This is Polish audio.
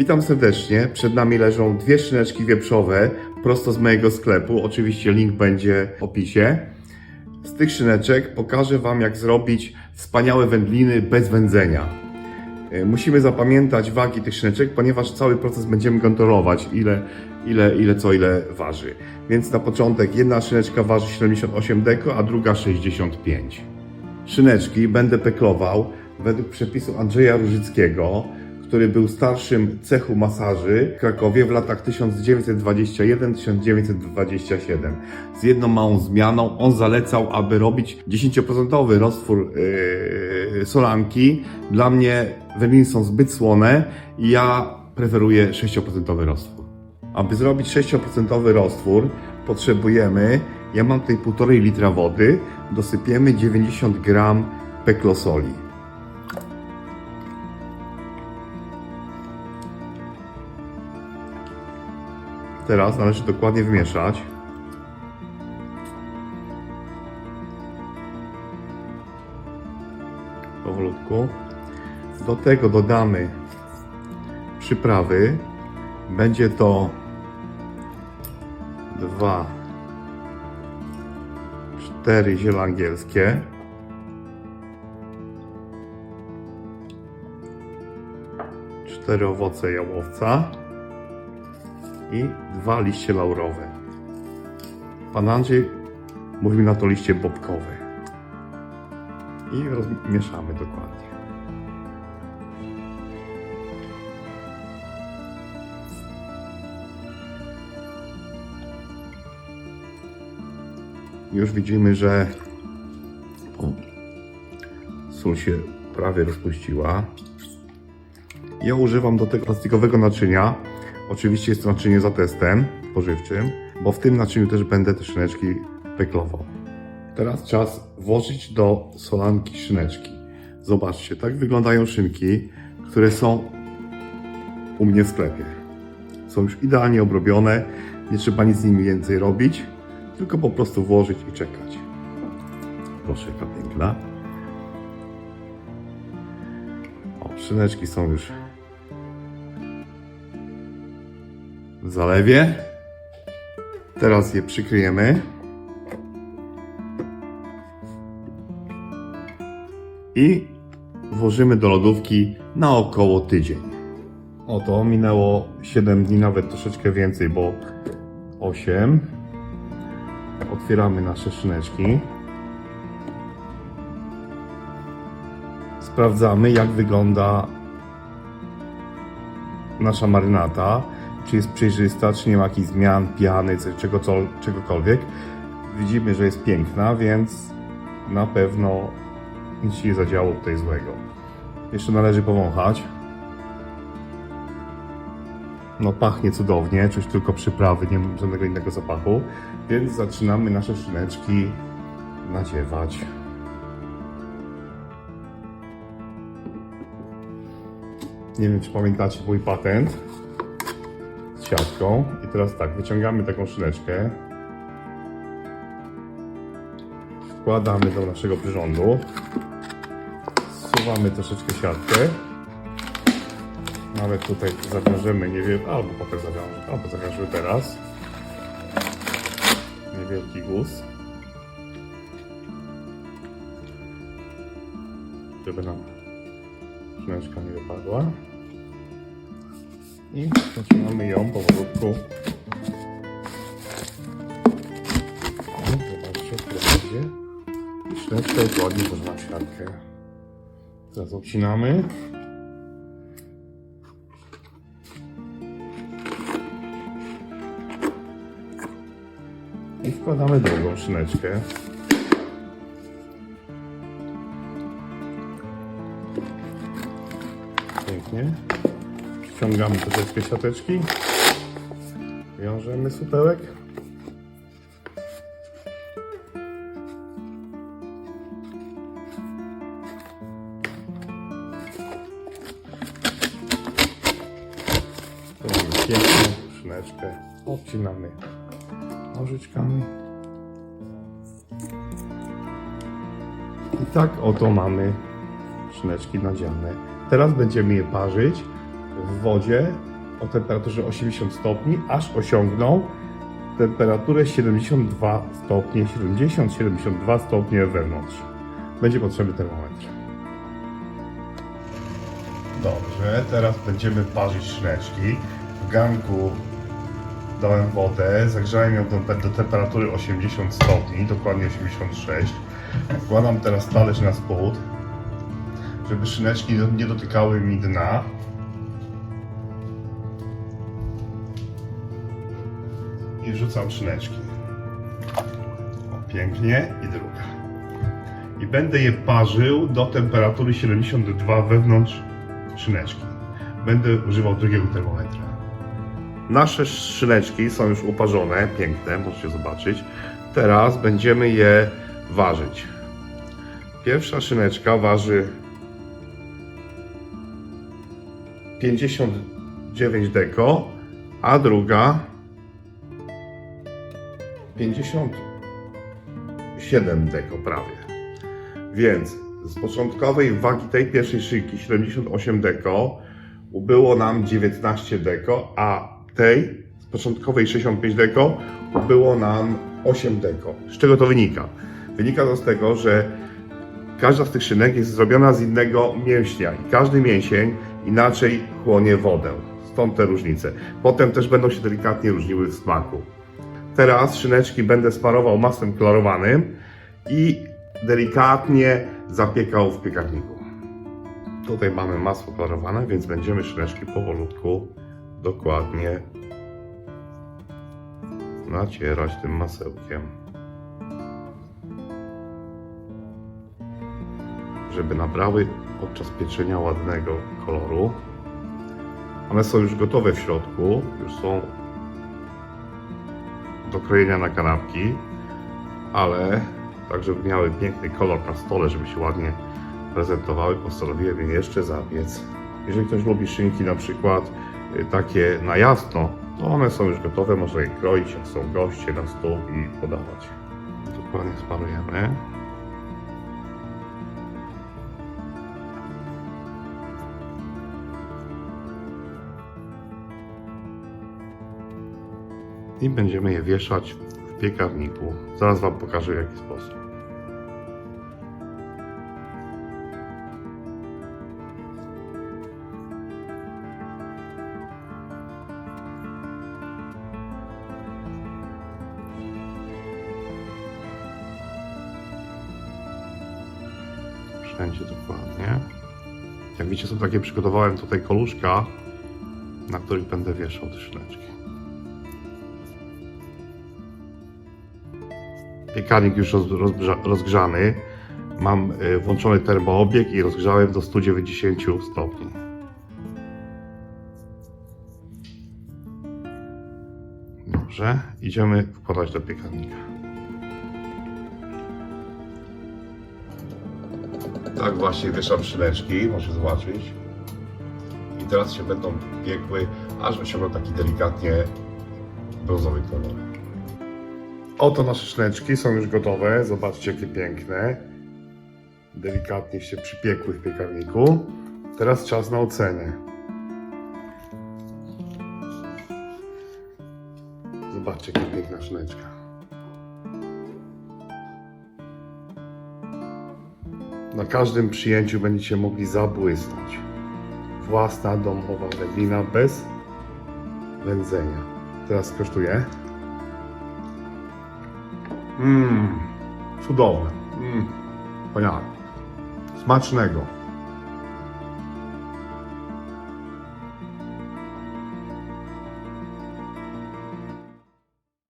Witam serdecznie. Przed nami leżą dwie szyneczki wieprzowe prosto z mojego sklepu. Oczywiście link będzie w opisie. Z tych szyneczek pokażę Wam, jak zrobić wspaniałe wędliny bez wędzenia. E, Musimy zapamiętać wagi tych szyneczek, ponieważ cały proces będziemy kontrolować, ile, ile, ile co ile waży. Więc na początek jedna szyneczka waży 78 deko, a druga 65. Szyneczki będę peklował według przepisu Andrzeja Różyckiego, który był starszym cechu masaży w Krakowie w latach 1921-1927. Z jedną małą zmianą, on zalecał, aby robić 10% roztwór yy, solanki. Dla mnie wędliny są zbyt słone i ja preferuję 6% roztwór. Aby zrobić 6% roztwór potrzebujemy, ja mam tutaj 1,5 litra wody, dosypiemy 90 gram peklosoli. Teraz należy dokładnie wymieszać. Powolutku. Do tego dodamy przyprawy. Będzie to dwa, cztery ziele angielskie. Cztery owoce jałowca i dwa liście laurowe. Pan Andrzej mówił na to liście bobkowe. I rozmieszamy dokładnie. Już widzimy, że sól się prawie rozpuściła. Ja używam do tego plastikowego naczynia. Oczywiście jest to naczynie za testem spożywczym, bo w tym naczyniu też będę te szyneczki peklował. Teraz czas włożyć do solanki szyneczki. Zobaczcie, tak wyglądają szynki, które są u mnie w sklepie. Są już idealnie obrobione, nie trzeba nic z nimi więcej robić, tylko po prostu włożyć i czekać. Proszę, jaka piękna. O, szyneczki są już zalewie. Teraz je przykryjemy. I włożymy do lodówki na około tydzień. Oto minęło 7 dni, nawet troszeczkę więcej, bo 8. Otwieramy nasze szyneczki. Sprawdzamy, jak wygląda nasza marynata czy jest przejrzysta, czy nie ma jakichś zmian, piany, czego, czegokolwiek. Widzimy, że jest piękna, więc na pewno nic się nie zadziało tutaj złego. Jeszcze należy powąchać. No pachnie cudownie, czuć tylko przyprawy, nie ma żadnego innego zapachu. Więc zaczynamy nasze szyneczki nadziewać. Nie wiem, czy pamiętacie mój patent siatką. I teraz tak, wyciągamy taką szyneczkę. Wkładamy do naszego przyrządu. Zsuwamy troszeczkę siatkę. Nawet tutaj zawiążemy, nie wiem, albo potem albo zawiążemy teraz. Niewielki guz. Żeby nam szyneczka nie wypadła. I zaczynamy ją powolutku. Zobaczcie, będzie. Szyneczka jest ładnie w siatkę. Teraz obcinamy. I wkładamy drugą szyneczkę. Pięknie. Ściągamy troszeczkę siateczki. Wiążemy supełek. Piękną szyneczkę. Obcinamy nożyczkami. I tak oto mamy szyneczki nadziane. Teraz będziemy je parzyć w wodzie o temperaturze 80 stopni, aż osiągną temperaturę 72 stopnie, 70-72 stopnie wewnątrz. Będzie potrzebny termometr. Dobrze, teraz będziemy parzyć szyneczki. W garnku dałem wodę, zagrzałem ją do, do temperatury 80 stopni, dokładnie 86. Wkładam teraz talerz na spód, żeby szyneczki nie dotykały mi dna. I rzucam szyneczki. O, pięknie i druga. I będę je parzył do temperatury 72 wewnątrz szyneczki. Będę używał drugiego termometra. Nasze szyneczki są już uparzone, piękne, możecie zobaczyć. Teraz będziemy je ważyć. Pierwsza szyneczka waży 59 deko, a druga 57 deko prawie. Więc z początkowej wagi tej pierwszej szyjki 78 deko ubyło nam 19 deko, a tej z początkowej 65 deko ubyło nam 8 deko. Z czego to wynika? Wynika to z tego, że każda z tych szynek jest zrobiona z innego mięśnia i każdy mięsień inaczej chłonie wodę. Stąd te różnice. Potem też będą się delikatnie różniły w smaku. Teraz szyneczki będę sparował masłem klarowanym i delikatnie zapiekał w piekarniku. Tutaj mamy masło klarowane, więc będziemy szyneczki powolutku, dokładnie nacierać tym masełkiem. Żeby nabrały podczas pieczenia ładnego koloru. One są już gotowe w środku, już są do krojenia na kanapki, ale tak, żeby miały piękny kolor na stole, żeby się ładnie prezentowały, postanowiłem je jeszcze zapiec. Jeżeli ktoś lubi szynki na przykład y, takie na jasno, to one są już gotowe, można je kroić, jak są goście na stół i podawać. Dokładnie sparujemy. I będziemy je wieszać w piekarniku. Zaraz Wam pokażę w jaki sposób. Wszędzie dokładnie. Jak widzicie, są takie, przygotowałem tutaj koluszka, na których będę wieszał te szyneczki. Piekarnik już roz, rozgrza- rozgrzany. Mam y, włączony termoobieg i rozgrzałem do 190 stopni. Dobrze, idziemy wkładać do piekarnika. Tak właśnie wieszam szyneczki, możecie zobaczyć. I teraz się będą piekły, aż osiągną taki delikatnie brązowy kolor. Oto nasze szyneczki są już gotowe. Zobaczcie, jakie piękne. Delikatnie się przypiekły w piekarniku. Teraz czas na ocenę. Zobaczcie, jaka piękna szyneczka. Na każdym przyjęciu będziecie mogli zabłysnąć. Własna domowa wędlina bez wędzenia. Teraz kosztuje. Mmm, cudowne. Mmm. Smacznego.